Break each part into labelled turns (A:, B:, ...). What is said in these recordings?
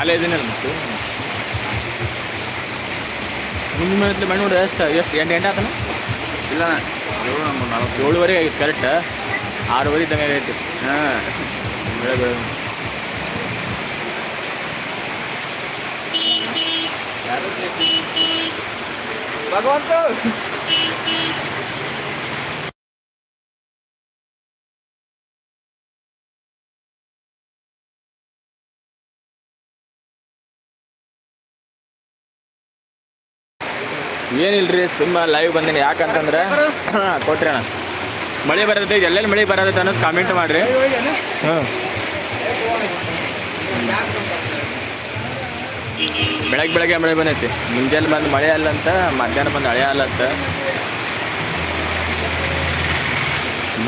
A: ಕಾಲೇಜಿನಲ್ಲಿ ಮತ್ತು ನಿಮ್ಮ ಮನೆ ಮಣ್ಣು ನೋಡಿ ಎಷ್ಟು ಎಷ್ಟು ಎಂಟು ಎಂಟು ಆತನ?
B: ಇಲ್ಲ ಏಳು ನಮ್ಮ ನಾಲ್ಕು.
A: ಏಳುವರೆಗೆ ಆಗಿತ್ತು ಕರೆಕ್ಟ್ ಆರೂವರೆ ಇದ್ದಂಗೆ ಆಗೈತಿ.
B: ಹಾಂ.
A: ಬೆಳೆ ಬೆಳೆ
B: ಭಗವಂತ!
A: ಏನಿಲ್ರಿ ಸುಮ್ಮ ಲೈವ್ ಬಂದೀನಿ. ಯಾಕಂತಂದ್ರೆ ಕೊಟ್ರಿ ಅಣ್ಣ. ಮಳೆ ಬರುತ್ತೆ ಎಲ್ಲೆಲ್ಲಿ ಮಳೆ ಬರತ್ತೆ ಅನ್ನೋದು ಕಾಮೆಂಟ್ ಮಾಡಿರಿ. ಹ್ಞೂ ಬೆಳಗ್ಗೆ ಬೆಳಗ್ಗೆ ಮಳೆ ಬಂದೈತಿ. ಮುಂಜಾನೆ ಬಂದು ಮಳೆ ಅಲ್ಲಂತ ಮಧ್ಯಾಹ್ನ ಬಂದು ಹಳೆ ಅಲ್ಲಂತ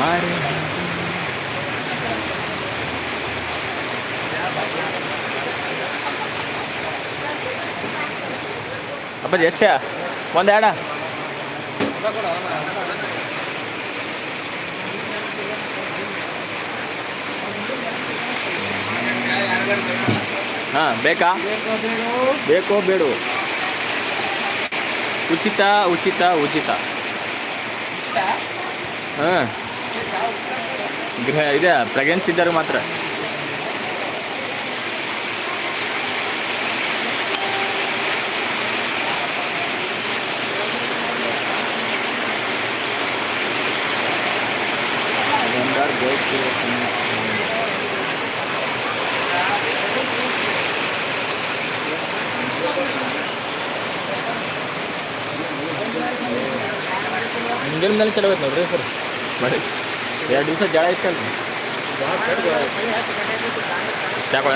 A: ಮಾರಿ. ಅಪ್ಪ ಎಷ್ಟು ಒಂದು ಎರಡ ಹಾಂ ಬೇಕಾ? ಬೇಕೋ ಬೇಡು ಉಚಿತ ಉಚಿತ ಉಚಿತ. ಹಾಂ. ಗೃಹ ಇದೆ ಪ್ರೆಗ್ನೆನ್ಸಿ ಇದ್ದಾರೆ ಮಾತ್ರ. ಮುಂದಿನ ಮೇಲೆ ಚಲೋ ಐತೆ ನೋಡ್ರಿ ಸರ್ ಮಾಡಿ ಎರಡು ದಿವಸ ಜಳ ಐತಲ್ರಿ ಚಾಕೊಳ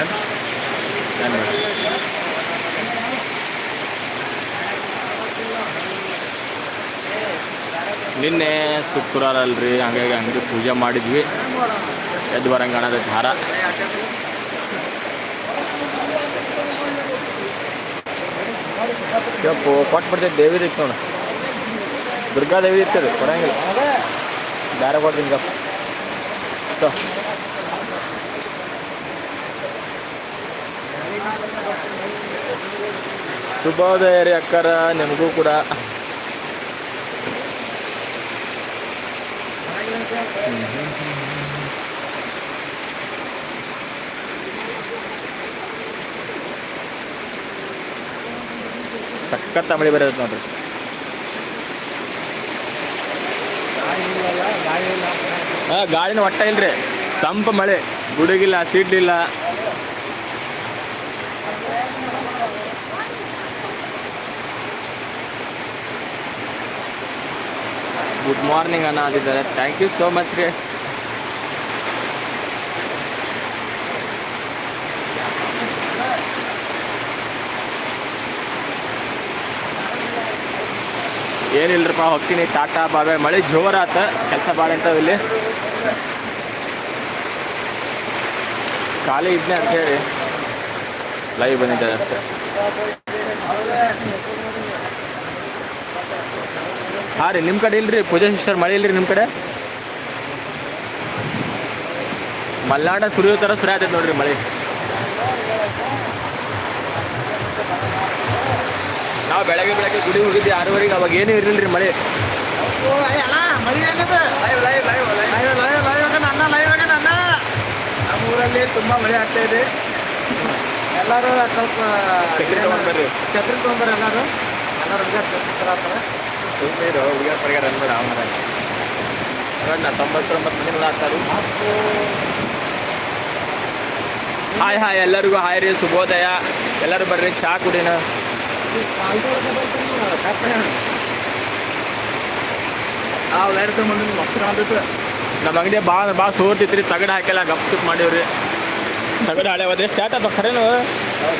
A: ನಿನ್ನೆ ಶುಕ್ರವಾರ ಅಲ್ರಿ ಹಂಗಾಗಿ ಅಂಗಡಿ ಪೂಜೆ ಮಾಡಿದ್ವಿ. ಎದ್ದು ಬರಂಗೆ ಧಾರ. ಹಾರ ಕೊಟ್ಟು ಬಿಡ್ತೈತೆ ದೇವಿ ಇತ್ತು ನೋಡು. ದುರ್ಗಾದೇವಿ ಇರ್ತದೆ ಕೊಡಂಗಿಲ್ಲ. ಬೇರೆ ಕೊಡ್ತೀನಿ ಕಪ್ಪ ಶುಭೋದಯ ರೀ ಅಕ್ಕರ, ನಿಮಗೂ ಕೂಡ. ಸಖತ್ ಮಳೆ ಬರೋದು ನೋಡ್ರಿ ಹಾ ಗಾಳಿನ ಒಟ್ಟ ಇಲ್ರಿ ಸಂಪ ಮಳೆ ಗುಡುಗಿಲ್ಲ ಸಿಡ್ಲಿಲ್ಲ ಗುಡ್ ಮಾರ್ನಿಂಗ್ ಅನ್ನ ಅಂದಿದ್ದಾರೆ. ಥ್ಯಾಂಕ್ ಯು ಸೋ ಮಚ್ ರೀ ಏನಿಲ್ರಪ್ಪ ಹೋಗ್ತೀನಿ ಟಾಟಾ, ಬಾಬೆ, ಮಳೆ ಜೋರಾತ, ಕೆಲಸ ಭಾಳ ಇಂಥವು ಇಲ್ಲಿ. ಖಾಲಿ ಇದ್ನೆ ಅಂತ ಹೇಳಿ. ಲೈವ್ ಬಂದಿದ್ದಾರೆ ಅಷ್ಟೇ. ಹಾಂ ರೀ ನಿಮ್ಮ ಕಡೆ ಇಲ್ರಿ? ಪೂಜಾ ಸಿಸ್ಟರ್ ಮಳೆ ಇಲ್ರಿ ನಿಮ್ಮ ಕಡೆ? ಮಲ್ನಾಡ ಸುರಿಯೋ ಥರ ಸುರಿ ಆತೈತೆ ನೋಡ್ರಿ ಮಳೆ. ನಾವು ಬೆಳಗ್ಗೆ ಬೆಳಗ್ಗೆ ಗುಡಿ ಹೋಗಿದ್ದೆ ಆರೂವರೆಗೆ ಅವಾಗ ಏನೂ ಇರಲಿಲ್ಲ ರೀ ಮಳೆ.
B: ನಮ್ಮೂರಲ್ಲಿ ತುಂಬ ಮಳೆ ಆಗ್ತಾ ಇದೆ. ಎಲ್ಲರೂ ಸ್ವಲ್ಪ
A: ಛತ್ರಿ ತಗೊಂಡ್ಬರ್ರಿ.
B: ಛತ್ರಿ ತೊಗೊಂಡ್ಬರ್ರಿ ಎಲ್ಲರೂ. ಎಲ್ಲರೂ ಛತ್ರಿ
A: ಸುಮ್ಮನೆ ಹುಡುಗ ಪರಿಗಾರ ರನ್ ಬೇಡ ಅವನ ಅಣ್ಣ, ತೊಂಬತ್ತೊಂಬತ್ತು ಮಂದಿ ನೋಡಾಕ್ತಾರು ಹಾಯ್ ಹಾಯ್ ಎಲ್ಲರಿಗೂ ಹಾಯ್ ರೀ, ಶುಭೋದಯ. ಎಲ್ಲರೂ ಬರ್ರಿ, ಚಾ ಕುಡಿನ ನಮ್ಮ ಅಂಗಡಿ ಭಾಳ ಭಾಳ ಸೋರ್ತಿತ್ತು ರೀ ತಗಡ ಹಾಕಿಲ್ಲ ಗಪ್ ತುಪ್ ಮಾಡಿವ್ರಿ. ತಗಡ ಹಳೆ ಹೋದ್ರೆ ಸ್ಟಾರ್ಟ್ ಆತ ಖರೇನು?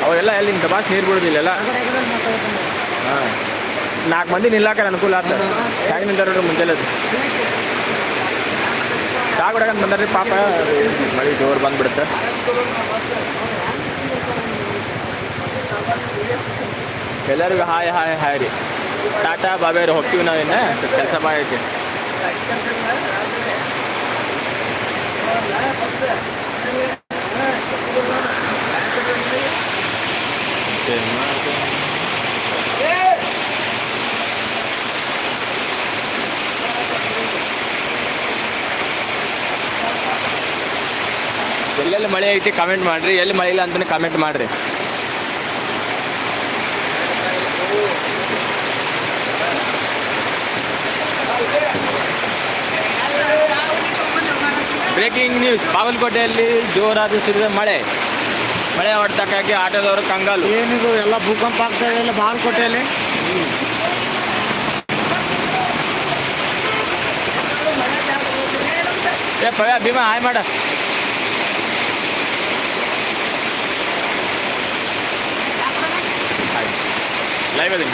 A: ಅವೆಲ್ಲ ಎಲ್ಲಿ ಹಿಂಗೆ ಬಾಸ್ ನೀರು ಬಿಡೋದಿಲ್ಲ ಹಾಂ. ನಾಲ್ಕು ಮಂದಿ ನಿಲ್ಲಾಕ ಅನುಕೂಲ ಆತ. ಹೇಗೆ ನಿಂತಾರ ಮುಂಜಾನೆ ಅದು. ಚಾ ಕುಡಕಂತ ಬಂದಾರ್ರಿ ಪಾಪ. ಮಳೆ ಜೋರು ಬಂದ್ಬಿಡುತ್ತೆ. ಎಲ್ಲರಿಗೂ ಹಾಯ್ ಹಾಯ್ ಹಾಯ್ ರೀ. ಟಾಟಾ, ಬಾಬೇರು, ಹೋಗ್ತೀವಿ ನಾವಿನ್ನ ಕೆಲಸ ಐತಿ. ಎಲ್ಲೆಲ್ಲಿ ಮಳೆ ಐತಿ ಕಮೆಂಟ್ ಮಾಡ್ರಿ ಎಲ್ಲಿ ಮಳೆ ಇಲ್ಲ ಅಂತಾನೆ ಕಮೆಂಟ್ ಮಾಡ್ರಿ. ಬ್ರೇಕಿಂಗ್ ನ್ಯೂಸ್ ಬಾಗಲಕೋಟೆಯಲ್ಲಿ ಜೋರಾದ ಸುರಿದ ಮಳೆ. ಮಳೆ ಹೊಡೆತಕ್ಕಾಗಿ ಆಟೋದವರು ಕಂಗಾಲು.
B: ಏನಿದು ಎಲ್ಲ ಭೂಕಂಪ ಆಗ್ತಾ ಇದೆ ಇಲ್ಲ ಬಾಗಲಕೋಟೆಯಲ್ಲಿ.
A: ಏ ಪವ್ಯ ಭೀಮಾ ಹಾಯ್ ಮಾಡ. 来个人来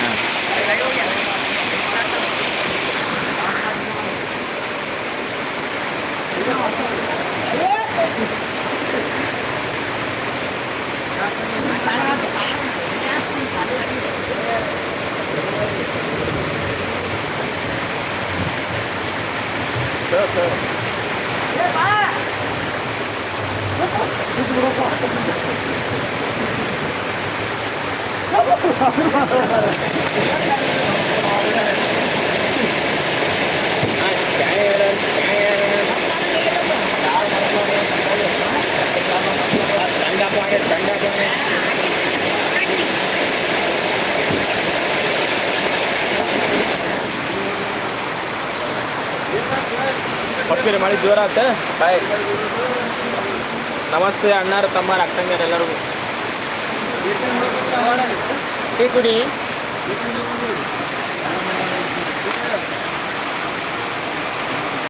A: ಮಳೆ ಜೋರ ಆತ ಬಾಯ್. ನಮಸ್ತೆ ಅಣ್ಣಾರು ತಮ್ಮಾರು ಅಕ್ಕಂಗಾರ ಎಲ್ಲರಿಗೂ ಟೀ ಕುಡಿ